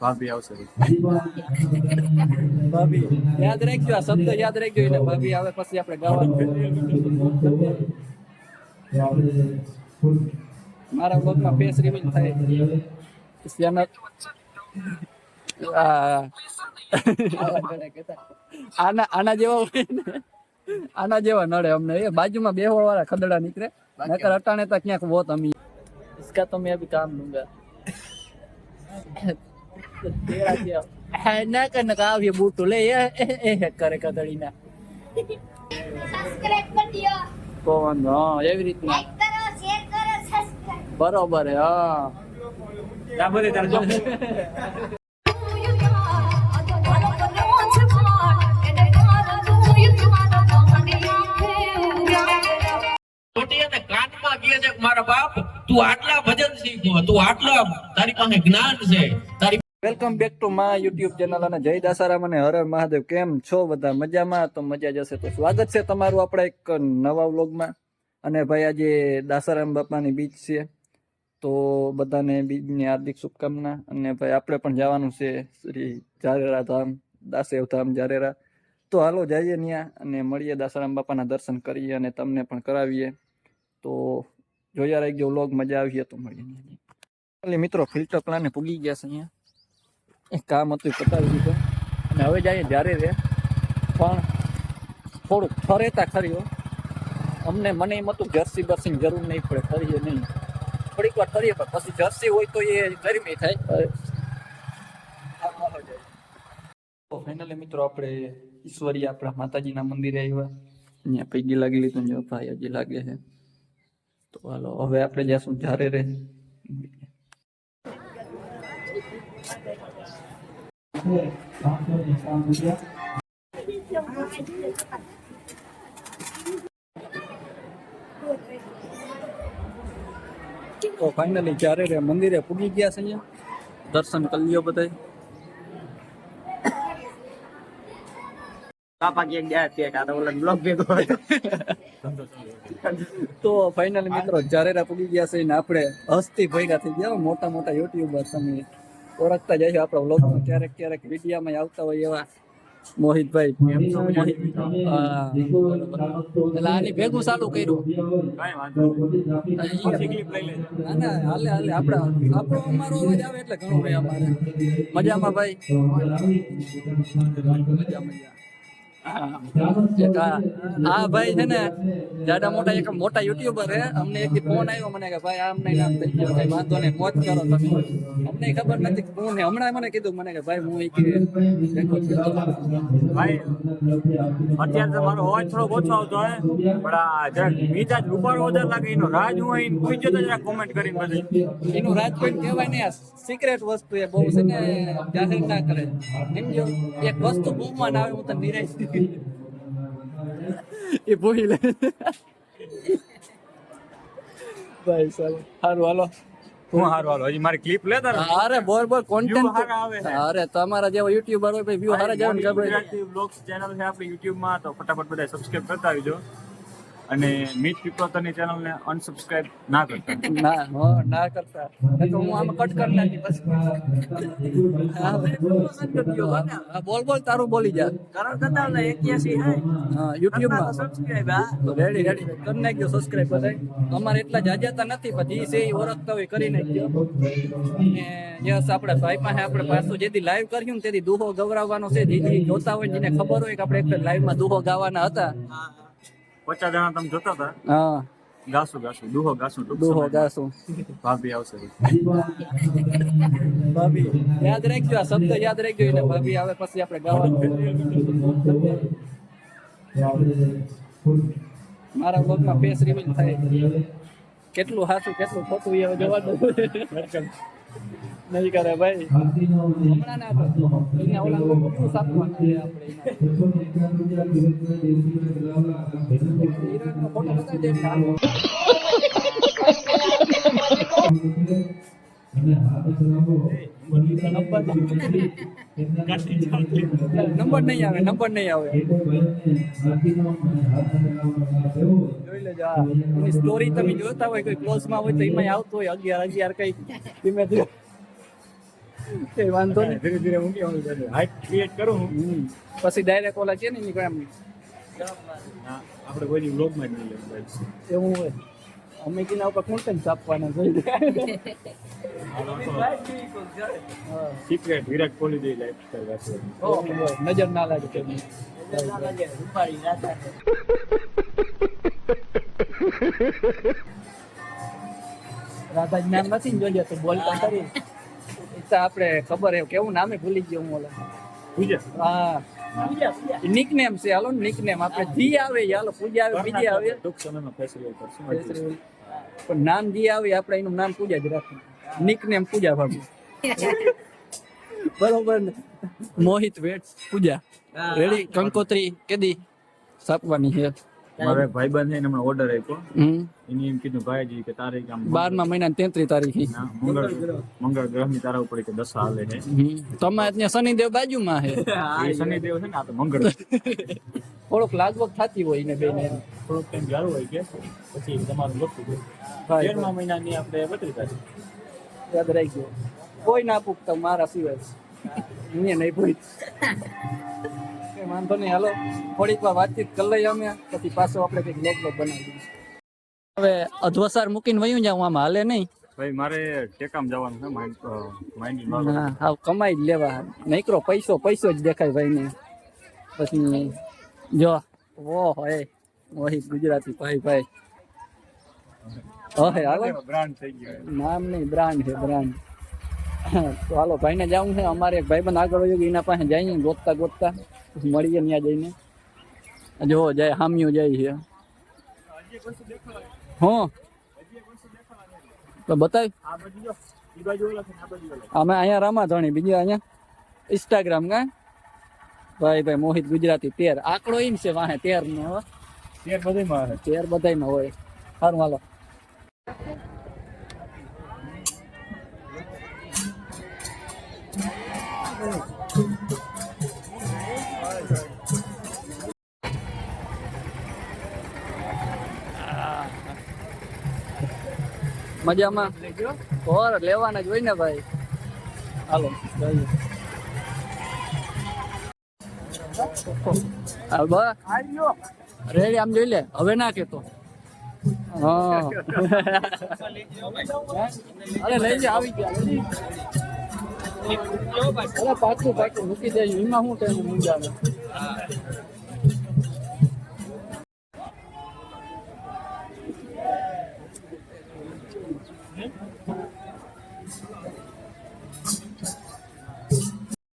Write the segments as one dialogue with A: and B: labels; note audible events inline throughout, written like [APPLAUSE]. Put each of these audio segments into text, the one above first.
A: ભાભી આવશે.
B: ભાભી યાદ રાખજો આ શબ્દ યાદ રાખજો એટલે ભાભી આવે પછી આપણે ગાવાનું. મારા બ્લોગમાં ફેસ રિવીલ થાય. ચેનલ આના આના જેવા આના જેવા નડે અમને. એ બાજુમાં બેહવા વાળા ખદડા નીકળે. નકર અટાણે તો ક્યાંક વોત અમી इसका तो मैं अभी काम लूंगा तेरा क्या है ना कर नकाब ये बूट ले ये ए ए કરે કદડીના
C: સબસ્ક્રાઇબ કરી દિયો
B: કોણ હા એવી રીતના
C: લાઈક કરો શેર કરો સબસ્ક્રાઇબ
B: બરોબર હે હા
A: ત્યાં બધે તારે જો
D: કહે છે મારા બાપ, તું આટલા ભજન શીખો, તું આટલા, તારી પાસે જ્ઞાન છે, તારી
B: welcome back to my YouTube channel અને જય દાસારામ અને હર મહાદેવ. કેમ છો બધા મજામાં? તો મજા જશે તો સ્વાગત છે તમારું આપણા એક નવા વ્લોગમાં. અને ભાઈ આજે દાસારામ બાપાની બીચ છે. તો બધાને બીજની હાર્દિક શુભકામના. અને ભાઈ આપણે પણ જવાનું છે શ્રી જારેરા ધામ દાસેવ ધામ જારેરા. તો હાલો જઈએ ત્યાં અને મળીએ દાસારામ બાપાના દર્શન કરીએ અને તમને પણ કરાવીએ. તો જોયા રાખજો વ્લોગ મજા આવીએ તો મળીએ ત્યાં. એટલે મિત્રો ફિલ્ટર પ્લાને પૂગી ગયા છે અહીંયા. એક કામ હતું એ પતાવી દીધું. અને હવે જઈએ જ્યારે રે પણ થોડુંક ફરેતા ખરી હો. અમને મને એમ હતું જર્સી બર્સીની જરૂર નહીં પડે ફરીએ નહીં. થોડીક વાર ફરીએ પણ પછી જર્સી હોય તો એ ગરમી થાય. તો ફાઇનલી મિત્રો આપણે ઈશ્વરી આપણા માતાજીના મંદિરે આવ્યા. અહીંયા પૈકી લાગી લીધું જો ભાઈ હજી લાગે છે. તો હાલો હવે આપણે જઈશું જ્યારે રે તો ફાઇનલી જ્યારે રે? મંદિરે પૂગી ગયા છે અહીંયા? દર્શન કરી લ્યો બધાય.
A: પાપા ક્યાંક ગયા છે? કાં તો બ્લોક ભેગો. [LAUGHS]
B: તો ફાઇનલી મિત્રો જારેરા પૂગી ગયા છે ને આપણે હસ્તી ભેગા થઈ ગયા હો, મોટા મોટા યુટ્યુબર તમે. ઓળખતા જાય આપણા વ્લોગમાં ક્યારેક ક્યારેક વિડીયામાં આવતા હોય એવા મોહિતભાઈ. મોહિત? હા, બરોબર. એટલે આની ભેગું ચાલુ કર્યું.
A: કાંઈ વાંધો નહીં. પછી clip લઈ લેજો.
B: ના ના હાલે હાલે આપણા આપણો અમારો અવાજ આવે એટલે ઘણું ભાઈ અમારે. મજામાં ભાઈ? મજા મજા હા, એક આ આ ભાઈ છે ને જાડા મોટા એક મોટા યુટ્યુબર છે. અમને એક ફોન આવ્યો મને કે ભાઈ આમ નહીં આમ થઈ ગયો કઈ વાંધો નહીં મોજ કરો તમે. અમને ખબર નથી કોણ હમણાં મને કીધું મને કે ભાઈ હું એક
A: ભાઈ અત્યારે તો મારો અવાજ થોડો ઓછો આવતો હોય પણ આ જરાક જ ઉપર વધારે લાગે. એનો રાજ હું અહીં પૂછ્યો તો જરાક કોમેન્ટ કરીને બધી.
B: એનું રાજકોટ કહેવાય ને સિક્રેટ વસ્તુ એ બહુ છે ને જાહેર ના કરે. એમ જો એક વસ્તુ બૂમમાં ના આવે હું તો નિરાશ એ ભૂલી લે. ભાઈ સારું હાલો.
A: હું હારું હાલો? હજી મારી ક્લિપ લે તારે
B: અરે બોર
A: બોર
B: કોન્ટેન્ટ
A: આવે
B: અરે તમારા જેવા યુટ્યુબર હોય ભાઈ વ્યૂ હારા જાવ ને
A: ગુજરાતી બ્લોગ્સ ચેનલ છે આપણી યુટ્યુબમાં તો ફટાફટ બધા સબસ્ક્રાઇબ કરતા આવજો. અને મીટ પીપલોતરની ચેનલને અનસબસ્ક્રાઇબ ના કરતા.
B: ના હો ના કરતા. તો હું આમાં કટ કરી નાખી બસ હા, હા, બોલ બોલ તારું બોલી જા. હા. YouTube માં. રેડી રેડી કરી નાખજો સબસ્ક્રાઇબ બધાય અમારે એટલા જાજાતા નથી પણ જે છે એ ઓળખતા હોય કરી નાખજો અને યસ આપણે ભાઈ પાસે આપણે પાછું જેથી લાઈવ કર્યું ને તેથી દુહો ગવરાવવાનો છે. જેથી જે જોતા હોય જેને ખબર હોય કે આપણે એક લાઈવમાં દુહો ગાવાના હતા.
A: પચાસ જણા તમે જોતા હતા?
B: હા.
A: ગાસું ગાશું. દુહો ગાસું
B: દુહો ગાસું
A: ભાભી આવશે.
B: ભાભી યાદ રાખજો આ શબ્દ યાદ રાખજો એટલે ભાભી આવે પછી આપણે ગાવાનું મારા બ્લોગમાં ફેસ રિવીલ થાય. કેટલું સાચું કેટલું ખોટું એ જોવાનું. નહીં કરે ભાઈ. નંબર નહીં આવે, નંબર નહીં આવે. જોઈ લેજો સ્ટોરી તમે જોતા હોય, કોઈ ક્લોઝમાં હોય તો એમાં આવતો હોય, અગિયાર અગિયાર કઈ ધીમે ધીમે. કઈ વાંધો નહીં.
A: ધીરે ધીરે ઊંઘી આવું હાઈટ ક્રિએટ કરું હું?
B: પછી ડાયરેક્ટ ઓલા છે ને નીકળે એમ
A: આપણે કોઈ વ્લોગમાં જ નહીં લેવું
B: એવું હોય. અમે કિના ઉપર કોન્ટેન્ટ છાપવાના જોઈએ
A: સિક્રેટ વિરાટ કોહલી જેવી રાખવી
B: નજર ના લાગે કે રાધા જ્ઞાન નથી જોઈએ તો બોલતા કરી એ તો આપણે ખબર એવું કેવું નામે ભૂલી ગયો હું ઓલા.
A: પૂજા?
B: હા. નિકનેમ છે હાલો નિકનેમ આપણે જી આવે હાલો પૂજા આવે બીજી આવે.
A: ટૂંક સમયમાં ફેસિલિટી કરશું
B: પણ નામ જી આવે આપણે એનું નામ પૂજા જ રાખવું નિકનેમ પૂજા ભાભી. બરોબર ને? મોહિત વેટ પૂજા. રેડી કંકોત્રી કેદી? સાપવાની છે.
A: મારે ભાઈબંધ છે એને હમણાં ઓર્ડર આપ્યો.
B: હમ.
A: એની એમ કીધું ભાઈજી કે તારીખ આમ
B: બારમા મહિના તેત્રીસ તારીખે.
A: મંગળ મંગળ મંગળ ગ્રહની તારા ઉપર કે દશા હાલે છે.
B: તમે ત્યાં શનિદેવ બાજુમાં છે. [LAUGHS]
A: શનિદેવ છે ને આ તો મંગળ [LAUGHS]
B: થોડોક લાગવગ થતી હોય ને બેને
A: થોડોક ટાઈમ જાળવું હોય કે પછી તમારું
B: લખું
A: તેરમા મહિનાની આપણે બત્રીસ તારીખ
B: યાદ રાખજો. કોઈ ના પૂછતા મારા સિવાય. મેં નહીં પૂછ કઈ વાંધો નહીં. હાલો થોડીક વાર વાતચીત કરી લઈએ અમે પછી પાછો આપણે કંઈક લોક લોક બનાવી દઈશું હવે અધવસાર મૂકીને વયું જાઉં આમાં હાલે નહીં?
A: ભાઈ મારે ટેકામ જવાનું છે માઇન્ડ માઇન્ડ
B: હા કમાઈ જ લેવા. નીકળો પૈસો પૈસો જ દેખાય ભાઈને. પછી જો ઓ હોય ઓહી ગુજરાતી ભાઈ ભાઈ. ઓહે હાલો.
A: બ્રાન્ડ થઈ ગયો
B: નામ નહીં બ્રાન્ડ છે બ્રાન્ડ તો હાલો ભાઈને જવું છે. અમારે એક ભાઈબંધ આગળ હોય એના પાસે જઈએ ગોતતા ગોતતા. મળીએ ત્યાં જઈને. જો જાય હામ્યું જાય છે હું. તો બતાવ અમે અહીંયા રમાધણી બીજા અહીંયા ઇન્સ્ટાગ્રામ કા? ભાઈ ભાઈ મોહિત ગુજરાતી તેર. આંકડો એમ છે વાહે તેર નો.
A: તેર આવે.
B: તેર બધાયમાં હોય. સારું હાલો. મજામાં? ઓર લેવાના જ હોય ને ભાઈ. હાલો, જઈએ. રેડી, આમ જોઈ લે. હવે ના કેતો. અરે, લઈ લે આવી ગયા. પાછું પાછું મૂકી દેજો. એમાં શું ટેન્શન મૂંઝાવે?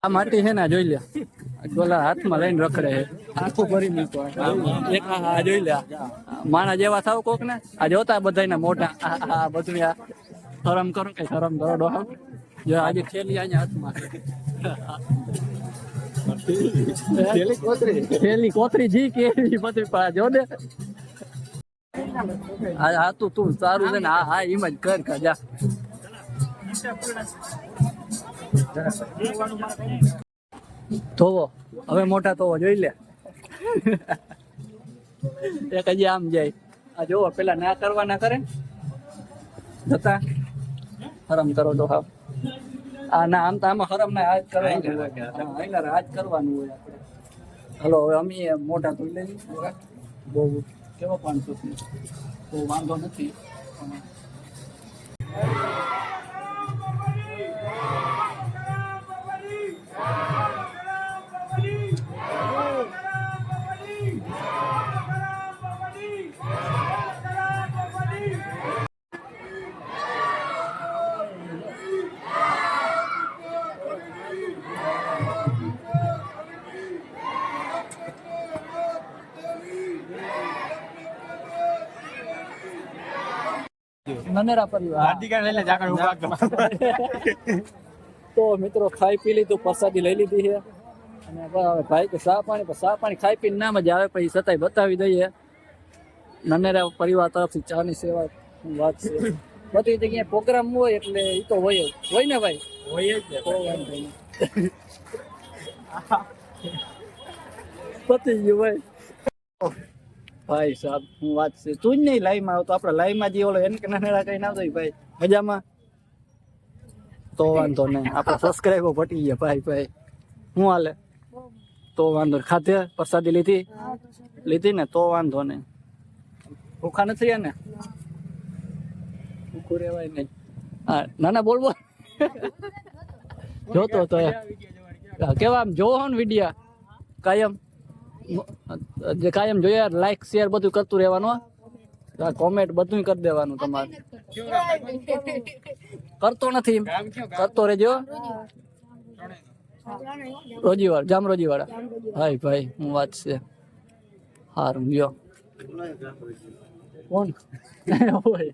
B: આ માટી છે ને જોઈ લે. ગોલા હાથમાં લઈને રખડે છે. આખું ભરી મૂકો એક આ જોઈ લે. માણા જેવા થાવ કોક ને. આ જોતા બધાયના ને આ આ બધું આ શરમ કરો કે શરમ કરો ડોહા જો આજે થેલી અહીંયા હાથમાં થેલી કોતરી. જી કે બધી પા જો હા તું તું સારું છે ને હા હા એમ જ કર કા જા. ધોવો. હવે મોટા ધોવો જોઈ લે. એક હજી આમ જાય. આ જોવો પેલા ના કરવા ના. કરે જતા. હરમ કરો તો હા આ ના આમ તો આમાં હરમ ના આજ કરવાનું હોય. આજ કરવાનું હોય આપણે. હલો હવે અમે મોટા ધોઈ લઈએ. બહુ કેવો પાંચસો બહુ વાંધો નથી. નનેરા પરિવાર. તો મિત્રો ખાઈ પી લીધું પ્રસાદી લઈ લીધી છે. અને હવે ભાઈ કે સા પાણી સા પાણી ખાઈ પીને ના મજા આવે પછી છતાંય બતાવી દઈએ. નનેરા પરિવાર તરફથી ચાની સેવા વાત છે. બધી જગ્યાએ પ્રોગ્રામ હોય એટલે એ તો હોય જ. હોય ને ભાઈ?
A: હોય જ ને.
B: પતી ગયું ભાઈ. ભાઈ સાહેબ, હું વાત છે. તું જ નહીં લાઈમાં આવતો. આપણે લાઈવમાં જે ઓલો એને નાના કઈ ના આવતો ભાઈ. મજામાં? તો વાંધો નહીં. આપણે સબસ્ક્રાઈબર પટી ગયા ભાઈ ભાઈ. હું હાલે? તો વાંધો. ખાધે? પ્રસાદી લીધી? લીધી ને? તો વાંધો નહીં. ભૂખા નથી ને ભૂખું રહેવાય નહીં. હા ના ના બોલ બોલ. જોતો તો. કેવા આમ? જોવો ને વિડિયા. કાયમ. જે કાયમ જોઈએ લાઈક શેર બધું કરતું રહેવાનું કોમેન્ટ બધું કરી દેવાનું તમારે. કરતો નથી. કરતો રહેજો. રોજીવાળા, જામ રોજીવાળા. ભાઈ ભાઈ, હું વાત છે. સારું ગયો કોણ? હોય.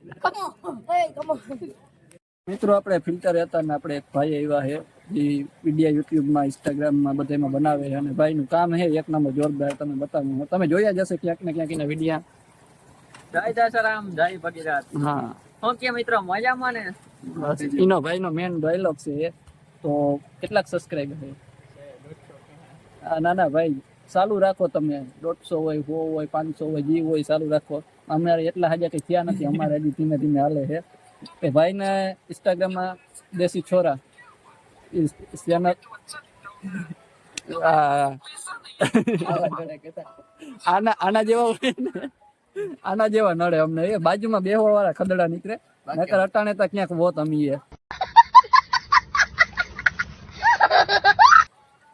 B: મિત્રો આપણે ફિલ્ટર હતા ને આપણે એક ભાઈ આવ્યા છે. જે વીડિયો યુટ્યુબમાં ઇન્સ્ટાગ્રામમાં બધામાં બનાવે છે અને ભાઈનું કામ છે એક નંબર જોરદાર તમે બતાવું. તમે જોયા જશે ક્યાંક ને ક્યાંક એના વિડીયા.
A: જય દાસારામ જય ભગીરાજ
B: હા.
A: હું કે મિત્રો મજામાં ને?
B: એનો ભાઈનો મેન ડાયલોગ છે તો કેટલાક સબસ્ક્રાઇબર છે? ના ના ભાઈ ચાલુ રાખો તમે. દોઢસો હોય સો હોય પાંચસો હોય જે હોય ચાલુ રાખો. અમારે એટલા હાજર કઈ થયા નથી. અમારે હજી ધીમે ધીમે હાલે છે. એ ભાઈને ઇન્સ્ટાગ્રામમાં દેશી છોરા ચેનલ આના આના જેવા હોય ને આના જેવા નડે અમને એ બાજુમાં બેહવા વાળા ખદડા નીકળે નકર અટાણે તો ક્યાંક વોત અમીએ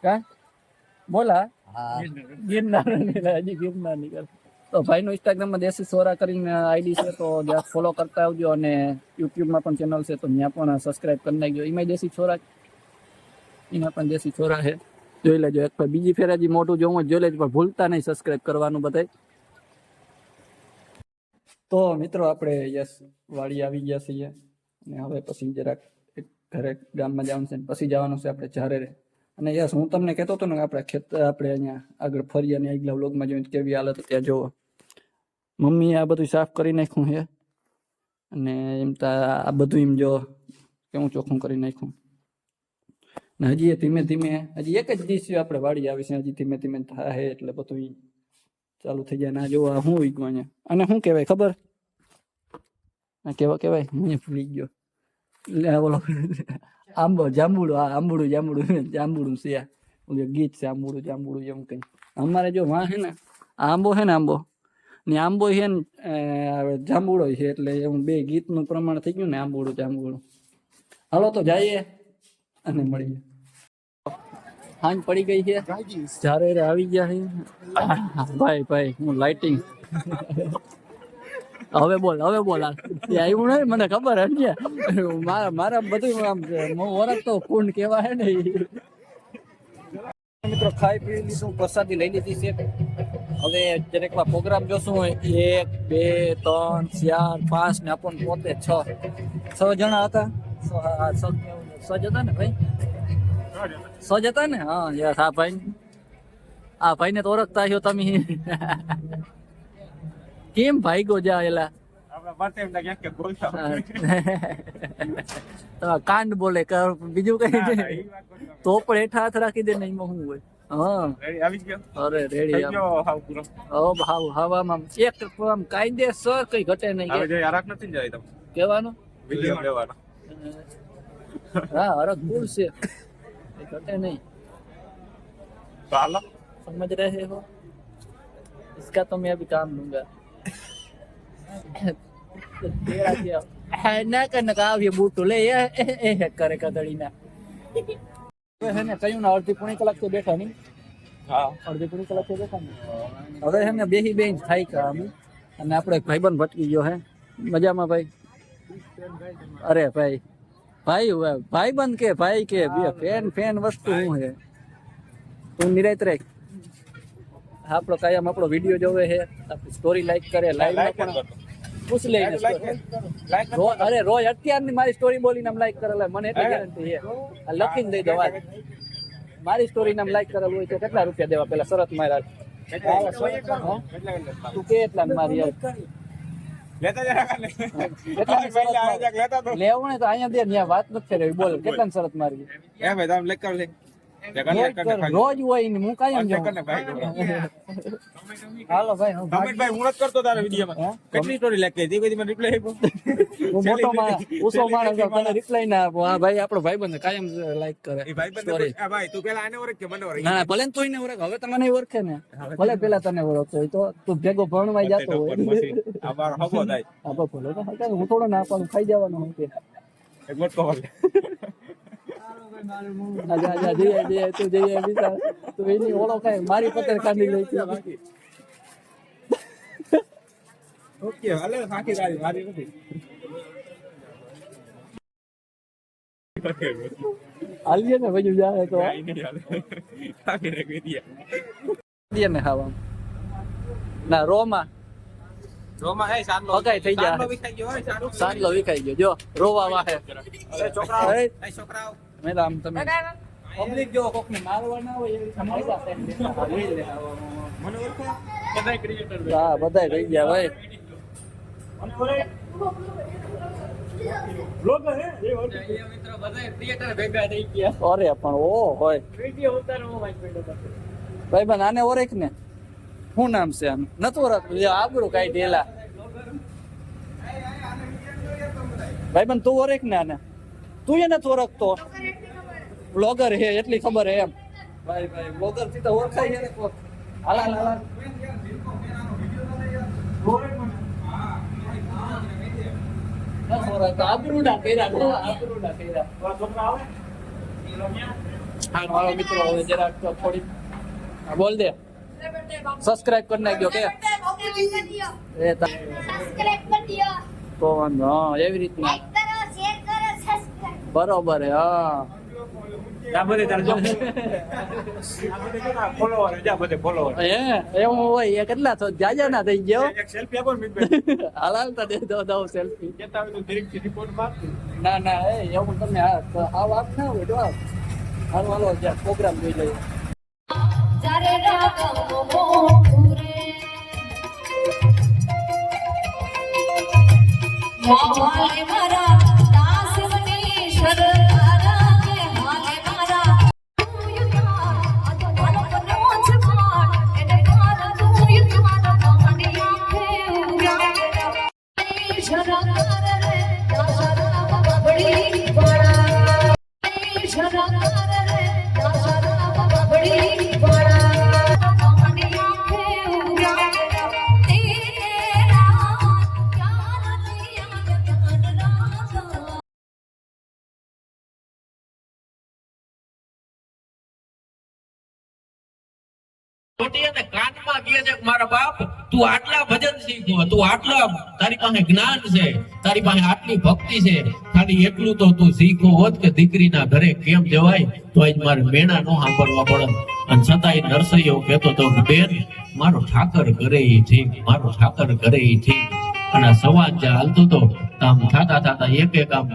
B: કા બોલા ગિરનાર નીકળે, હજી ગિરનાર નીકળે તો ભાઈનો ઇન્સ્ટાગ્રામમાં દેશી સોરા કરીને આઈડી છે તો જ્યાં ફોલો કરતા આવજો અને યુટ્યુબમાં પણ ચેનલ છે તો ત્યાં પણ સબસ્ક્રાઇબ કરી નાખજો. એમાં દેશી છોરા એમાં પણ દેશી છોરા છે. જોઈ લેજો એક ભાઈ બીજી ફેરાજી મોટું જોવું જોઈ લેજો, પણ ભૂલતા નહીં સબસ્ક્રાઇબ કરવાનું બધાય. તો મિત્રો આપણે યસ, વાડી આવી ગયા છીએ. અને હવે પછી જરાક ઘરે ગામમાં જવાનું છે પછી જવાનું છે આપણે ચારે અને યસ, હું તમને કહેતો હતો ને આપણે ખેતર આપણે અહીંયા આગળ ફરી અને આગલા વ્લોગમાં જોઈને કેવી હાલત ત્યાં જોવો. મમ્મીએ આ બધું સાફ કરી નાખ્યું છે અને એમ તો આ બધું એમ જો કેવું ચોખ્ખું કરી નાખ્યું. ને હજી ધીમે ધીમે, હજી એક જ દિવસ આપણે વાડી આવી છે, હજી ધીમે ધીમે થાય એટલે બધું ચાલુ થઈ જાય. ના જોવા શું વીગવા અહીંયા. અને શું કહેવાય ખબર? કેવા કહેવાય હું ભૂલી ગયો. લે, આ બોલો આંબો જાંબુડું હા આંબુડું જાંબુડું જાંબુડું છે. ગીત છે આંબુડું જાંબુડું એમ કઈ. અમારે જો વાં છે ને આંબો છે ને આંબો ને આંબો છે ને જાંબુડો છે એટલે એવું બે ગીતનું પ્રમાણ થઈ ગયું ને આંબુડું જાંબુડું. હાલો તો જઈએ અને મળીએ. હાંજ પડી ગઈ છે. જ્યારે આવી ગયા છે. ભાઈ ભાઈ હું લાઇટિંગ હવે બોલ હવે બોલ. આવ્યું નહીં મને ખબર હે મારા મારા બધું આમ હું ઓળખતો કોણ કેવા હે ને મિત્રો ખાઈ પી લીધું પ્રસાદી લઈ લીધી છે. હવે દરેક વાર પ્રોગ્રામ જોશું એક બે ત્રણ ચાર પાંચ ને આપણને પોતે છ. છ જણા હતા. છ હા, છ છ જ હતા ને ભાઈ? સજ હતા ને? હા યસ હા ભાઈ. આ ભાઈને તો ઓળખતા છો તમે. કેમ ભાઈ ગો જા એલા
A: આપણા માટે એમ ક્યાંક ક્યાંક બોલતા
B: તો કાંડ બોલે કર બીજું કઈ નહીં તો પણ હેઠા હાથ રાખી દે ને એમાં શું હોય હા
A: આવી ગયો
B: અરે રેડી
A: થઈ
B: આમ
A: ગયો હાવ પૂરો
B: ઓ ભાવ હવામાં એક આમ કાયદેસર કઈ ઘટે નહીં
A: હવે
B: કે
A: જે આરાક નથી જાય તમે
B: કહેવાનું
A: વિડીયો લેવાનો
B: હા હરક ભૂલ છે કઈ ઘટે નહીં
A: તો હાલો
B: समझ रहे हो इसका तो मैं अभी काम लूंगा ના કે આવ્યો બૂટું લે એ કરે કદળીના હે ને કયું ના અડધી પૂણી કલાક તો બેઠા નહીં
A: હા
B: અડધી પૂણી કલાક તો બેઠા નહીં હવે હે ને બેહી બેન થાય કે અમે અને આપણે ભાઈબંધ ભટકી ગયો હે મજામાં ભાઈ અરે ભાઈ ભાઈ ભાઈ બંધ કે ભાઈ કે ફેન ફેન વસ્તુ હું હે તું નિરાત રાખ આપણો કાયમ આપણો વીડિયો જોવે છે. આપણી સ્ટોરી લાઈક કરે લાઈક પણ પૂછ લે અરે રોજ અત્યારની મારી સ્ટોરી બોલીને આમ લાઈક કરેલા. મને એટલી ગેરંટી છે. લખીને દઈ દો વાત. મારી સ્ટોરી નામ લાઈક કરેલું હોય તો કેટલા રૂપિયા દેવા? પેલા શરત મારા તું કે એટલા [LAUGHS] મારી લેવું તો અહીંયા દે વાત નથી બોલ કેટલા શરત મારી?
A: ભાઈ તે
B: રોજ હોય ને હું કાયમ
A: ભાઈ
B: જાઉં હાલો ભાઈ
A: કમેન્ટ ભાઈ હું નથી કરતો તારા વિડીયોમાં. કેટલી સ્ટોરી લેક કરી બધી મને રિપ્લાય આપો.
B: હું મોટો માં ઉસો માણસ છું, તને રિપ્લાય ના આપો. હા ભાઈ આપણો ભાઈબંધ કાયમ લાઈક કરે.
A: એ ભાઈ બંધ. આ ભાઈ તું પેલા આને ઓળખ કે મને ઓળખ?
B: ના ભલે ને એને ઓળખ. હવે તમને ઓળખે ને. ભલે પેલા તને ઓળખતો હોય તો. તું ભેગો ભણવા જતો હોય.
A: આ હગો થાય.
B: હા ભલે તો હું થોડો ના પાડું ખાઈ જવાનું હોય કે.
A: એક મોટો હગો
B: આજા આજા જઈએ જઈએ તું જઈએ વિચાર તું એની ઓળખ કાંઈ મારી પતર કાઢી લઈ છે
A: ઓકે હાલે ફાકી તારી મારી નથી
B: હાલીએ ને બધું જાય તો.
A: કાંઈ નહીં હાલે. ફાકી રે વિડિયા.
B: દે ને ખાવા ના રોમાં
A: રોમા હે
B: થઈ ગયા.
A: સારનો વિખાઈ ગયો હોય
B: વિખાઈ ગયો. જો રોવા વાહે.
A: છોકરાઓ.
B: એ
A: છોકરાઓ.
B: મેલા આમ તમે પબ્લિક જો કોક ને મારવા ના હોય એવી સમસ્યા છે.
A: મને ઓળખો? બધાય ક્રિએટર
B: હા બધાય રહી ગયા ભાઈ અરે પણ ઓ હોય. ભાઈ બન આને ઓળખ ને? શું નામ છે આનું? નતું ઓળખ આબરું કાઈ ઢેલા. ભાઈ બન તું ઓરેક ને આને? તું એને તો ઓળખતો? બ્લોગર હે એટલી ખબર હે એમ. ભાઈ ભાઈ બ્લોગરથી તો ઓળખાય છે કોક. હાલા હાલા હાલા. નથી ઓળખતો. આબરૂડા કર્યા આબરૂડા કર્યા. મિત્રો હવે જરાક તો થોડી બોલ દે. સબસ્ક્રાઇબ કરી નાખજો કે? એ તા-
C: સબસ્ક્રાઇબ કરી દો.
B: તો વાંધો એવી રીતના
C: લાઈક કરો શેર કરો સબસ્ક્રાઇબ
B: બરોબર હે પ્રોગ્રામ જોઈ લઈએ.
C: મોરે હાલે
D: મોટી અને કાનમાં કહે છે મારા બાપ, તું આટલા ભજન શીખો, તું આટલા, તારી પાસે જ્ઞાન છે, તારી પાસે આટલી ભક્તિ છે, ખાલી એટલું તો તું શીખો હોત કે દીકરીના ઘરે કેમ જવાય, તો આજ મારે મેણા નો સાંભળવા પડે. અને છતાંય નરસૈયો કહેતો તો બેન, મારો ઠાકર ઘરે છે, મારો ઠાકર ઘરે છે. અને સવાજ જે હાલતો તો આમ થાતા થાતા એક એક આમ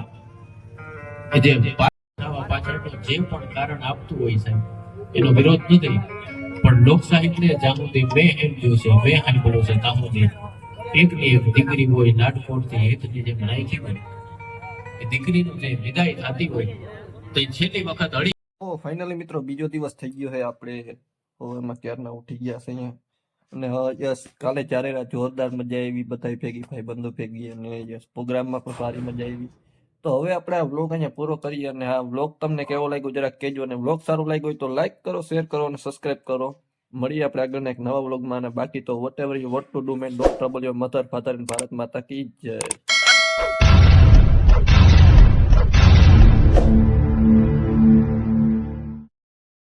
D: જે પાછળ જે પણ કારણ આપતું હોય સાહેબ, એનો વિરોધ નથી. પણ લોક સાહિત્ય જ્યાં સુધી મેં એમ જોયું છે મેં સાંભળ્યું છે ત્યાં સુધી એકની એક દીકરી હોય નાટકોટથી હેતની જેમ નાખી હોય એ દીકરીનું જે વિદાય થતી હોય, તો એ છેલ્લી વખત અડી
B: ઓ, ફાઇનલી મિત્રો, બીજો દિવસ થઈ ગયો છે આપણે. ઓવરમાં ક્યારના ઉઠી ગયા છે અહીંયા. અને યસ, કાલે ચારે રાત જોરદાર મજા આવી બધા ભેગી ભાઈ બંધો ભેગી, અને યસ, પ્રોગ્રામમાં પણ સારી મજા આવી. તો હવે આપણે આ વ્લોગ અહીંયા પૂરો કરીએ અને આ વ્લોગ તમને કેવો લાગ્યો જરાક કહેજો અને વ્લોગ સારો લાગ્યો હોય તો લાઈક કરો શેર કરો અને સબસ્ક્રાઈબ કરો. મળીએ આપણે આગળના એક નવા વ્લોગમાં અને બાકી તો whatever you what to do man don't trouble your mother father Bharat માતા કી જય.